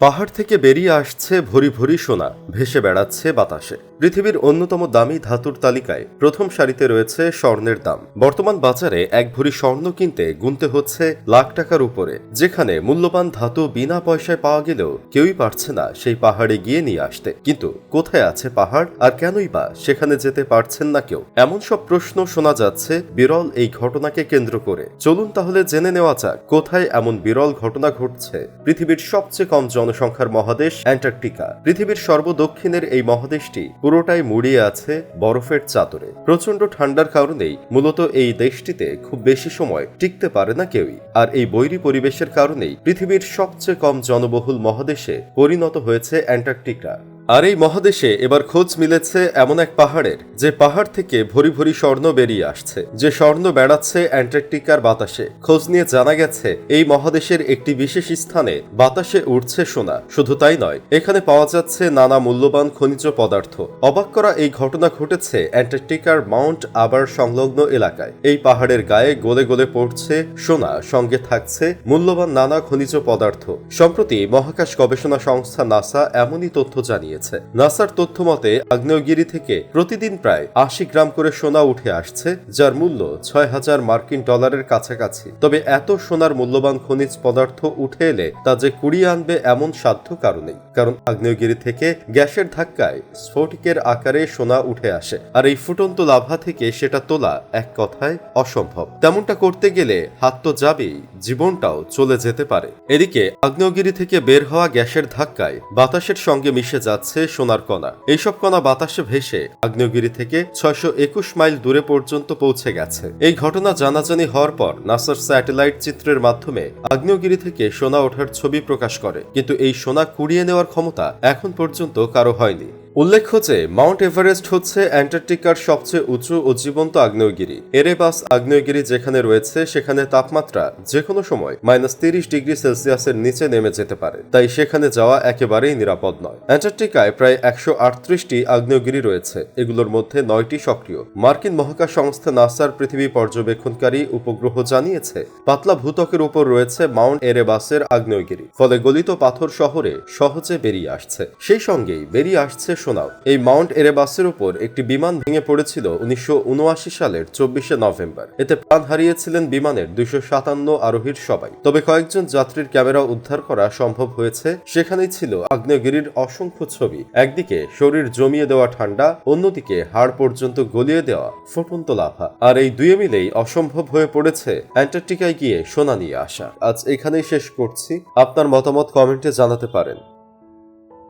পাহাড় থেকে বেরিয়ে আসছে ভরি ভরি সোনা, ভেসে বেড়াচ্ছে বাতাসে। পৃথিবীর অন্যতম দামি ধাতুর তালিকায় প্রথম সারিতে রয়েছে স্বর্ণের দাম। বর্তমান বাজারে এক ভরি স্বর্ণ কিনতে গুনতে হচ্ছে লাখ টাকার উপরে। যেখানে মূল্যবান ধাতু বিনা পয়সায় পাওয়া গেলেও কেউই পারছে না সেই পাহাড়ে গিয়ে নিয়ে আসতে। কিন্তু কোথায় আছে পাহাড় আর কেনই বা সেখানে যেতে পারছেন না কেউ? এমন সব প্রশ্ন শোনা যাচ্ছে বিরল এই ঘটনাকে কেন্দ্র করে। চলুন তাহলে জেনে নেওয়া যাক কোথায় এমন বিরল ঘটনা ঘটছে পৃথিবীর সবচেয়ে কম জনসংখ্যার মহাদেশ অ্যান্টার্কটিকা। পৃথিবীর সর্বদক্ষিণের এই মহাদেশটি পুরোটাই মুড়িয়ে আছে বরফের চাদরে। প্রচণ্ড ঠান্ডার কারণেই মূলত এই দেশটিতে খুব বেশি সময় টিকতে পারে না কেউই। আর এই বৈরী পরিবেশের কারণেই পৃথিবীর সবচেয়ে কম জনবহুল মহাদেশে পরিণত হয়েছে অ্যান্টার্কটিকা। আর এই মহাদেশে এবার খোঁজ মিলেছে এমন এক পাহাড়ের, যে পাহাড় থেকে ভরি ভরি স্বর্ণ বেরিয়ে আসছে। যে স্বর্ণ বেড়াচ্ছে অ্যান্টার্কটিকার বাতাসে। খোঁজ নিয়ে জানা গেছে, এই মহাদেশের একটি বিশেষ স্থানে বাতাসে উঠছে সোনা। শুধু তাই নয়, এখানে পাওয়া যাচ্ছে নানা মূল্যবান খনিজ পদার্থ। অবাক করা এই ঘটনা ঘটেছে অ্যান্টার্কটিকার মাউন্ট আবার সংলগ্ন এলাকায়। এই পাহাড়ের গায়ে গলে গলে পড়ছে সোনা, সঙ্গে থাকছে মূল্যবান নানা খনিজ পদার্থ। সম্প্রতি মহাকাশ গবেষণা সংস্থা নাসা এমনই তথ্য জানিয়েছে। নাসার তথ্য মতে, আগ্নেয়গিরি থেকে প্রতিদিন প্রায় আশি গ্রাম করে সোনা উঠে আসছে, যার মূল্য ছয় হাজার মার্কিন ডলারের কাছাকাছি। তবে এত সোনার মূল্যবান খনিজ পদার্থ উঠে এলে তা যে কুড়িয়ে আনবে এমন সাধ্য কারণেই কারণ আগ্নেয়গিরি থেকে গ্যাসের ধাক্কায় স্ফটিকের আকারে সোনা উঠে আসে, আর এই ফুটন্ত লাভা থেকে সেটা তোলা এক কথায় অসম্ভব। তেমনটা করতে গেলে হাত তো যাবেই, জীবনটাও চলে যেতে পারে। এদিকে, আগ্নেয়গিরি থেকে বের হওয়া গ্যাসের ধাক্কায় বাতাসের সঙ্গে মিশে যাচ্ছে সোনার কণা। এইসব কণা বাতাসে ভেসে আগ্নেয়গিরি থেকে ছয়শো একুশ মাইল দূরে পর্যন্ত পৌঁছে গেছে। এই ঘটনা জানাজানি হওয়ার পর নাসার স্যাটেলাইট চিত্রের মাধ্যমে আগ্নেয়গিরি থেকে সোনা ওঠার ছবি প্রকাশ করে। কিন্তু এই সোনা কুড়িয়ে নেওয়ার ক্ষমতা এখন পর্যন্ত কারও হয়নি। উল্লেখ্য যে, মাউন্ট এভারেস্ট হচ্ছে অ্যান্টার্কটিকার সবচেয়ে উঁচু ও জীবন্ত আগ্নেয়গিরি। এরেবাস আগ্নেয়গিরি যেখানে রয়েছে, সেখানে তাপমাত্রা যে কোনো সময় মাইনাস তিরিশ ডিগ্রি সেলসিয়াসের নিচে নেমে যেতে পারে। তাই সেখানে যাওয়া একেবারেই নিরাপদ নয়। অ্যান্টার্কটিকায় প্রায় একশো আটত্রিশটি আগ্নেয়গিরি রয়েছে। এগুলোর মধ্যে নয়টি সক্রিয়। মার্কিন মহাকাশ সংস্থা নাসার পৃথিবী পর্যবেক্ষণকারী উপগ্রহ জানিয়েছে, পাতলা ভূত্বকের উপর রয়েছে মাউন্ট এরেবাসের আগ্নেয়গিরি, ফলে গলিত পাথর শহরে সহজে বেরিয়ে আসছে। সেই সঙ্গেই বেরিয়ে আসছে শোনাও। এই মাউন্ট এরেবাসের উপর একটি বিমান ভেঙে পড়েছিল উনিশশো সালের চব্বিশে নভেম্বর। এতে প্রাণ হারিয়েছিলেন বিমানের দুইশো সাতান্ন আরোহীর সবাই। তবে কয়েকজন যাত্রীর ক্যামেরা উদ্ধার করা সম্ভব হয়েছে, সেখানেই ছিল আগ্নেয়গিরির অসংখ্য ছবি। একদিকে শরীর জমিয়ে দেওয়া ঠান্ডা, অন্যদিকে হাড় পর্যন্ত গলিয়ে দেওয়া ফুটন্ত লাভা আর এই দুয়ে মিলেই অসম্ভব হয়ে পড়েছে অ্যান্টার্কটিকায় গিয়ে সোনা নিয়ে আসা। আজ এখানেই শেষ করছি। আপনার মতামত কমেন্টে জানাতে পারেন।